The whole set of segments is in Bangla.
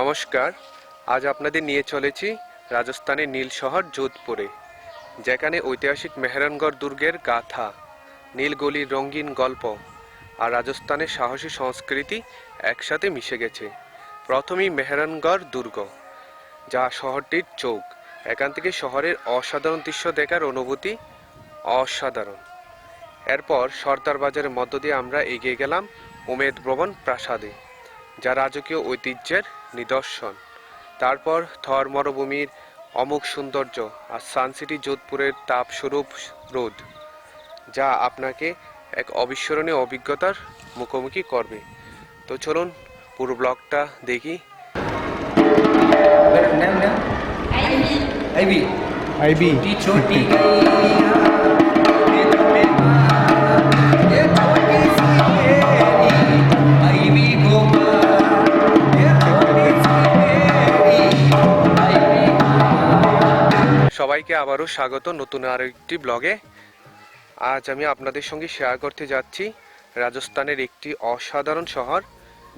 নমস্কার। আজ আপনাদের নিয়ে চলেছি রাজস্থানের নীল শহর যোধপুরে, যেখানে ঐতিহাসিক মেহরানগড় দুর্গের গাথা, নীলগলির রঙিন গল্প আর রাজস্থানের সাহসী সংস্কৃতি একসাথে মিশে গেছে। প্রথমেই মেহরানগড় দুর্গ, যা শহরটির চোখ। এখান থেকে শহরের অসাধারণ দৃশ্য দেখার অনুভূতি অসাধারণ। এরপর সর্দার বাজারের মধ্য দিয়ে আমরা এগিয়ে গেলাম উমেদ ভবন প্রাসাদে, যা রাজকীয় ঐতিহ্যের নিদর্শন। তারপর থর মরুভূমির অমুক সৌন্দর্য আর সানসিটি যোধপুরের তাপস্বরূপ রোদ যা আপনাকে এক অবিস্মরণীয় অভিজ্ঞতার মুখোমুখি করবে। তো চলুন পুরো ব্লকটা দেখি। আইবি আইবি আবারও স্বাগত নতুন আরেকটি ব্লগে। আজ আমি আপনাদের সঙ্গে শেয়ার করতে যাচ্ছি রাজস্থানের একটি অসাধারণ শহর,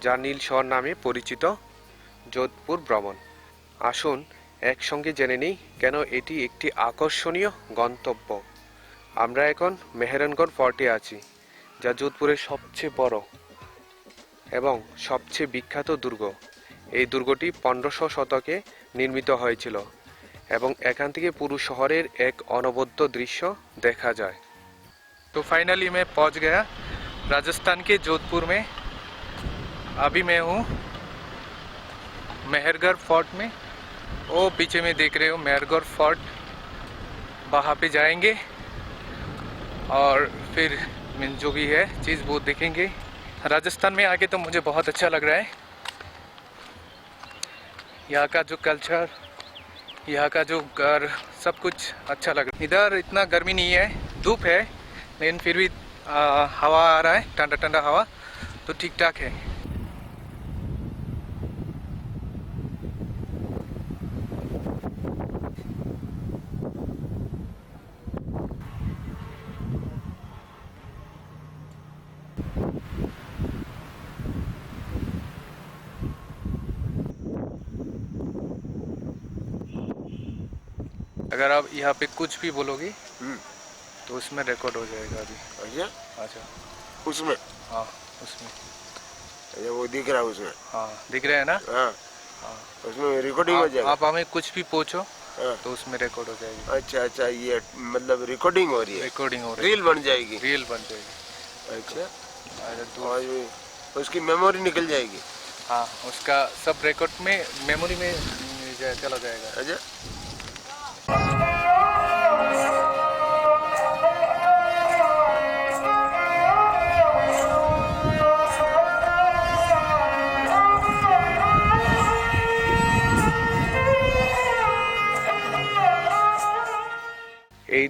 যা নীল শহর নামে পরিচিত, যোধপুর ভ্রমণ। আসুন একসঙ্গে জেনে নিই কেন এটি একটি আকর্ষণীয় গন্তব্য। আমরা এখন মেহেরনগড় ফর্টে আছি, যা যোধপুরের সবচেয়ে বড় এবং সবচেয়ে বিখ্যাত দুর্গ। এই দুর্গটি পনেরোশো শতকে নির্মিত হয়েছিল। এবং এখান থেকে পুরো শহরের এক অনবদ্য দৃশ্য দেখা যায় तो फाइनली मैं पहुंच गया राजस्थान के जोधपुर में अभी मैं हूँ मेहरगढ़ फोर्ट में वो पीछे में देख रहे हो मेहरगढ़ फोर्ट वहाँ पे जाएंगे और फिर मीन जो भी है चीज़ वो देखेंगे राजस्थान में आके तो मुझे बहुत अच्छा लग रहा है यहाँ का जो कल्चर यहाँ का जो घर सब कुछ अच्छा लग रहा है। इधर इतना गर्मी नहीं है धूप है लेकिन फिर भी आ, हवा आ रहा है ठंडा ठंडा हवा तो ठीक ठाक है। अगर आप यहाँ पे कुछ भी बोलोगे हम्म, तो उसमें रिकॉर्ड हो जाएगा अभी। अच्छा? अच्छा। उसमें? हाँ उसमें। अच्छा वो दिख रहा है उसमें। हाँ दिख रहा है ना? हाँ। हाँ। उसमें रिकॉर्डिंग हो जाएगा। आप हमें कुछ भी पूछो हाँ, तो उसमें रिकॉर्ड हो जाएगी। अच्छा अच्छा ये मतलब रिकॉर्डिंग हो रही है। रिकॉर्डिंग हो रही है। रील बन जाएगी। रील बन जाएगी। अच्छा। अरे और उसकी मेमोरी निकल जाएगी। हाँ उसका सब रिकॉर्ड में मेमोरी में चला जाएगा। अच्छा। এই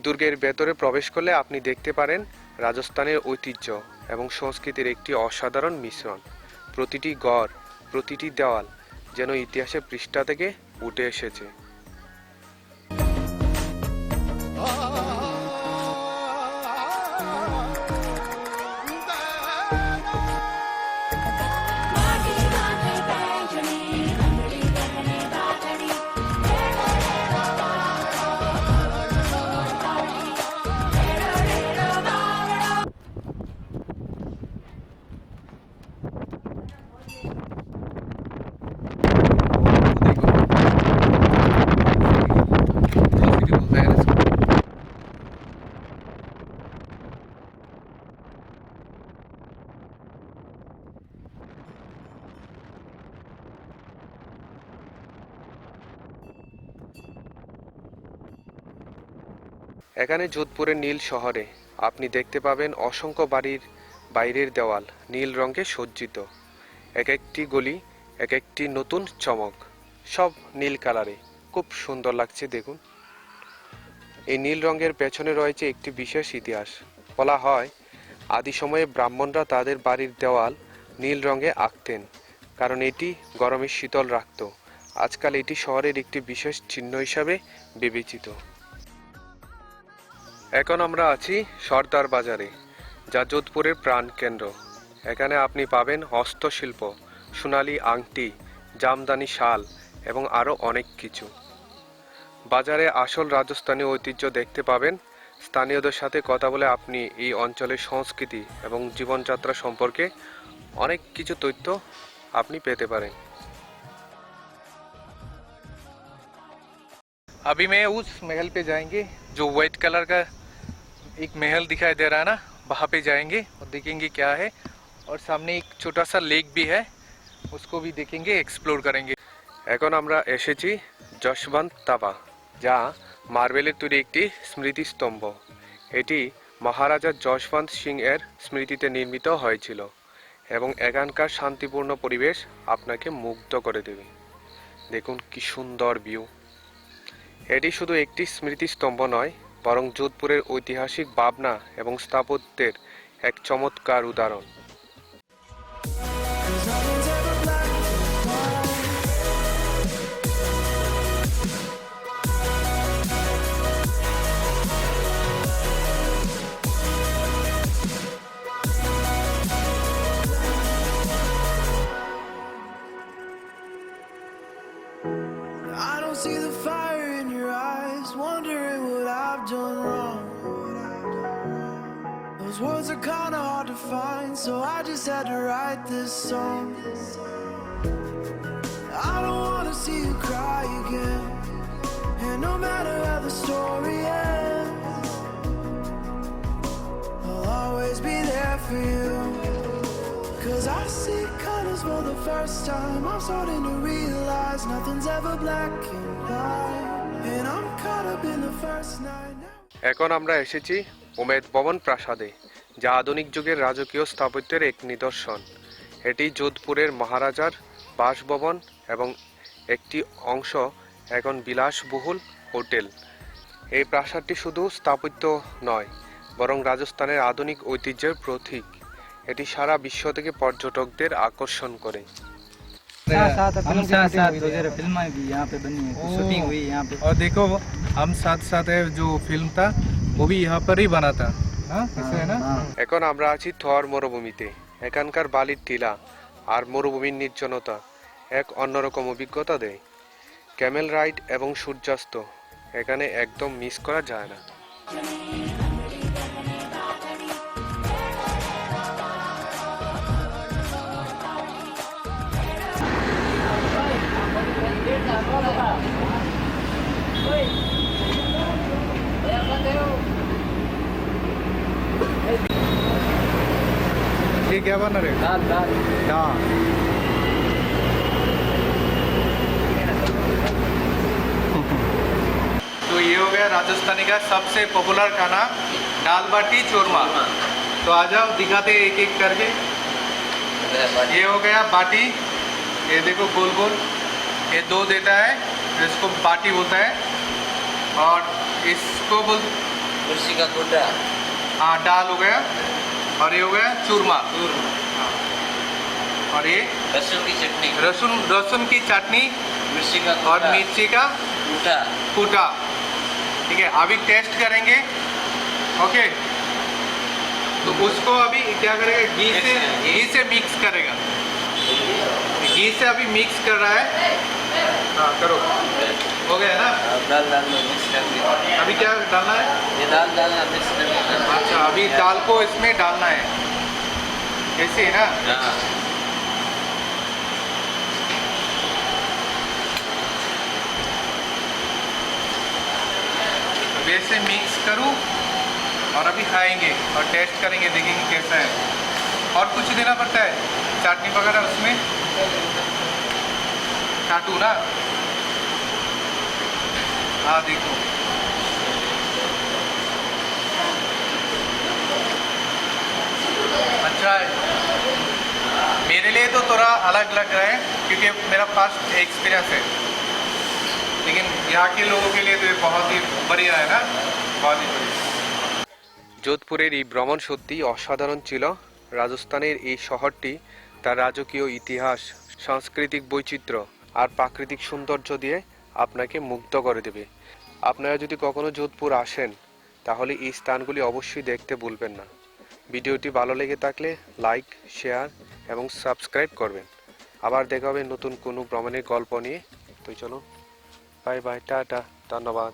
দুর্গের ভেতরে প্রবেশ করলে আপনি দেখতে পারেন রাজস্থানের ঐতিহ্য এবং সংস্কৃতির একটি অসাধারণ মিশ্রণ। প্রতিটি গড় প্রতিটি দেওয়াল যেন ইতিহাসের পৃষ্ঠা থেকে উঠে এসেছে। এখানে যোধপুরের নীল শহরে আপনি দেখতে পাবেন অসংখ্য বাড়ির বাইরের দেওয়াল নীল রঙে সজ্জিত। এক একটি গলি, এক একটি নতুন চমক, সব নীল কালারে। খুব সুন্দর লাগছে, দেখুন। এই নীল রঙের পেছনে রয়েছে একটি বিশেষ ইতিহাস। বলা হয়, আদি সময়ে ব্রাহ্মণরা তাদের বাড়ির দেওয়াল নীল রঙে আঁকতেন, কারণ এটি গরমে শীতল রাখত। আজকাল এটি শহরের একটি বিশেষ চিহ্ন হিসাবে বিবেচিত। এখন আমরা আছি সর্দার বাজারে, যা যোধপুরের প্রাণকেন্দ্র। এখানে আপনি পাবেন হস্তশিল্প, সোনালী আংটি, জামদানি শাল এবং আরও অনেক কিছু। বাজারে আসল রাজস্থানী ঐতিহ্য দেখতে পাবেন। স্থানীয়দের সাথে কথা বলে আপনি এই অঞ্চলের সংস্কৃতি এবং জীবনযাত্রা সম্পর্কে অনেক কিছু তথ্য আপনি পেতে পারেন। अभी मैं उस महल पे जाएंगे जो वाइट कलर का एक महल दिखाई दे रहा है ना वहाँ पे जाएंगे और देखेंगे क्या है और सामने एक छोटा सा लेक भी है उसको भी देखेंगे एक्सप्लोर करेंगे এখন আমরা এসেছি যশবন্ত তাবা যা মার্বেলের তৈরি একটি স্মৃতিস্তম্ভ এটি মহারাজা যশবন্ত সিং এর স্মৃতিতে নির্মিত হয়েছিল এবং এখানকার শান্তিপূর্ণ পরিবেশ আপনাকে মুগ্ধ করে দেবে দেখুন কি সুন্দর ভিউ এটি শুধু একটি স্মৃতিস্তম্ভ নয় বরং যোধপুরের ঐতিহাসিক ভাবনা এবং স্থাপত্যের এক চমৎকার উদাহরণ। Done wrong. Those words are kinda hard to find, so I just had to write this song. I don't wanna see you cry again, and no matter how the story ends, I'll always be there for you. Cause I see colors for the first time. I'm starting to realize nothing's ever black and white. And I'm caught up in the first night. এখন আমরা এসেছি উমেদ ভবন প্রাসাদে, যা আধুনিক যুগের রাজকীয় স্থাপত্যের এক নিদর্শন। এটি যোধপুরের মহারাজার বাসভবন এবং একটি অংশ এখন বিলাসবহুল হোটেল। এই প্রাসাদটি শুধু স্থাপত্য নয়, বরং রাজস্থানের আধুনিক ঐতিহ্যের প্রতীক। এটি সারা বিশ্ব থেকে পর্যটকদের আকর্ষণ করে। हम साथ साथ वगैरह फिल्में भी यहाँ पे बनी है शूटिंग हुई है यहाँ पे और देखो हम साथ साथ है जो फिल्म था वो भी यहाँ पर ही बना था हाँ ऐसे है ना हाँ এখন আমরা আছি থর মরুভূমিতে এখানকার বালির টিলা আর মরুভূমির নির্জনতা এক অন্যরকম অভিজ্ঞতা দেয় ক্যামেল রাইড এবং সূর্যাস্ত এখানে একদম মিস করা যায় না ये क्या बना रहे दाल दाल। दाल तो ये हो गया राजस्थानी का सबसे पॉपुलर खाना दाल बाटी चूरमा। तो आ जाओ दिखाते एक एक करके। ये हो गया बाटी। ये देखो गोल गोल। ये दो देता है इसको बाटी बोलता है। और इसको बोल कुर्सी का गोटा। हाँ डाल हो गया। और ये हो गया चूरमा। और ये लहसुन की चटनी। रसुन रसुन की चटनी मिर्ची का और मिर्ची का गोटा कूटा। ठीक है अभी टेस्ट करेंगे। ओके? तो उसको अभी क्या करेगा? घी से घी से मिक्स करेगा। घी से अभी मिक्स कर रहा है। हाँ करो। हो गया है ना? अब दाल डालना मिक्स कर दिया। अभी क्या डालना है? ये दाल डालना मिक्स कर दिया। अच्छा अभी दाल को इसमें डालना है। ऐसे है ना? हाँ। वैसे मिक्स करूँ और अभी खाएँगे और टेस्ट करेंगे देखेंगे कैसा है। और कुछ देना पड़ता है? चाटनी वगैरह उसमें? काटू ना? हाँ देखो अच्छा है मेरे लिए तो थोड़ा अलग लग रहा है क्योंकि मेरा फर्स्ट एक्सपीरियंस है लेकिन यहाँ के लोगों के लिए तो ये बहुत ही बढ़िया है ना बहुत ही बढ़िया যোধপুরের এই ভ্রমণ সত্যিই অসাধারণ ছিল রাজস্থানের এই শহরটি তার রাজকীয় ইতিহাস সাংস্কৃতিক বৈচিত্র্য আর প্রাকৃতিক সৌন্দর্য দিয়ে আপনাকে মুগ্ধ করে দেবে। আপনারা যদি কখনো যোধপুর আসেন, তাহলে এই স্থানগুলি অবশ্যই দেখতে ভুলবেন না। ভিডিওটি ভালো লেগে থাকলে লাইক, শেয়ার এবং সাবস্ক্রাইব করবেন। আবার দেখা হবে নতুন কোনো ভ্রমণের গল্প নিয়ে। তো চলো, বাই বাই, টাটা, ধন্যবাদ।